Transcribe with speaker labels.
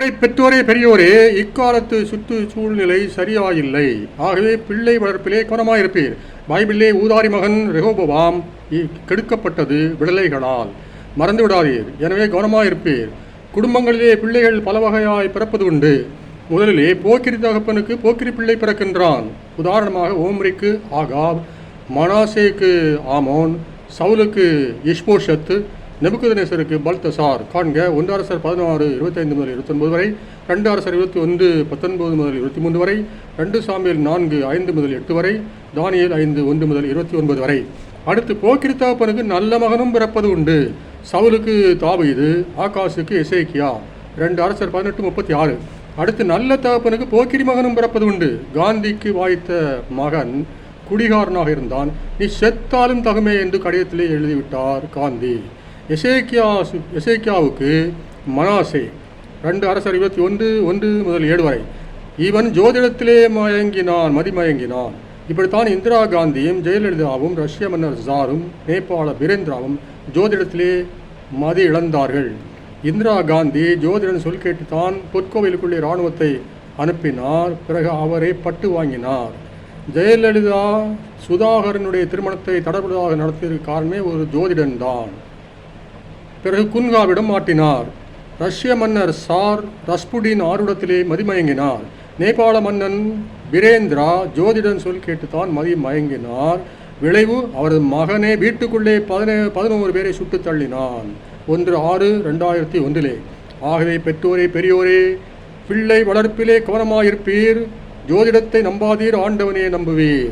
Speaker 1: இப்படி பெற்றோரே பெரியோரே இக்காலத்து சுற்று சூழ்நிலை சரியாயில்லை. ஆகவே பிள்ளை வளர்ப்பிலே கவனமாயிருப்பீர். பைபிளிலே ஊதாரி மகன் ரெகோபவாம் இ- கெடுக்கப்பட்டது விடலைகளால். மறந்து விடாதீர் எனவே கவனமாயிருப்பீர். குடும்பங்களிலே பிள்ளைகள் பல வகையாய் பிறப்பது உண்டு. முதலிலே போக்கிரி தகப்பனுக்கு போக்கிரி பிள்ளை பிறக்கின்றான். உதாரணமாக ஓம்ரிக்கு ஆகாப் மனாசேக்கு ஆமோன் சவுலுக்கு இஷ்போஷத்து நெபுக்குதனேசருக்கு பல்தசார் காண்க ஒன்று அரசர் பதினாறு இருபத்தைந்து முதல் இருபத்தொன்பது வரை ரெண்டு அரசர் இருபத்தி ஒன்று பத்தொன்பது முதல் இருபத்தி மூன்று வரை ரெண்டு சாமியில் நான்கு ஐந்து முதல் எட்டு வரை தானியல் ஐந்து ஒன்று முதல் இருபத்தி ஒன்பது வரை. அடுத்து போக்கிரித்தாப்பனுக்கு நல்ல மகனும் பிறப்பது உண்டு. சவுலுக்கு தாவீது ஆகாஷுக்கு எசேக்கியா. ரெண்டு அரசர் பதினெட்டு முப்பத்தி ஆறு. அடுத்து நல்ல தகப்பனுக்கு போக்கிரி மகனும் பிறப்பது உண்டு. காந்திக்கு வாய்த்த மகன் குடிகாரனாக இருந்தான். நீ செத்தாலும் தகுமே என்று கடிதத்திலே எழுதிவிட்டார் காந்தி. எசேக்கியா எசேக்கியாவுக்கு மனாசே ரெண்டு அரசர் இருபத்தி ஒன்று ஒன்று முதல் ஏழு வரை. இவன் ஜோதிடத்திலே மயங்கினான் மதிமயங்கினான். இப்படித்தான் இந்திரா காந்தியும் ஜெயலலிதாவும் ரஷ்ய மன்னர் ஜாரும் நேபாள பிரேந்திராவும் ஜோதிடத்திலே மதி இழந்தார்கள். இந்திரா காந்தி ஜோதிடன் சொல் கேட்டுத்தான் பொற்கோவிலுக்குள்ளே இராணுவத்தை அனுப்பினார். பிறகு அவரை பட்டு வாங்கினார். ஜெயலலிதா சுதாகரனுடைய திருமணத்தை தடபுடலாக நடத்தியதற்கு காரணமே ஒரு ஜோதிடன் தான் பிறகு குன்காவிடம் மாட்டினார் ரஷ்ய மன்னர் சார் ரஸ்புடின் ஆருடத்திலே மதிமயங்கினார். நேபாள மன்னன் பிரேந்திரா ஜோதிடன் சொல் கேட்டுத்தான் மதி மயங்கினார். விளைவு அவரது மகனே வீட்டுக்குள்ளே பதினே பதினோரு பேரை சுட்டுத் தள்ளினான். ஒன்று ஆறு ரெண்டாயிரத்தி ஒன்றிலே. ஆகவே பெற்றோரே பெரியோரே பிள்ளை வளர்ப்பிலே கவனமாயிருப்பீர். ஜோதிடத்தை நம்பாதீர் ஆண்டவனே நம்புவீர்.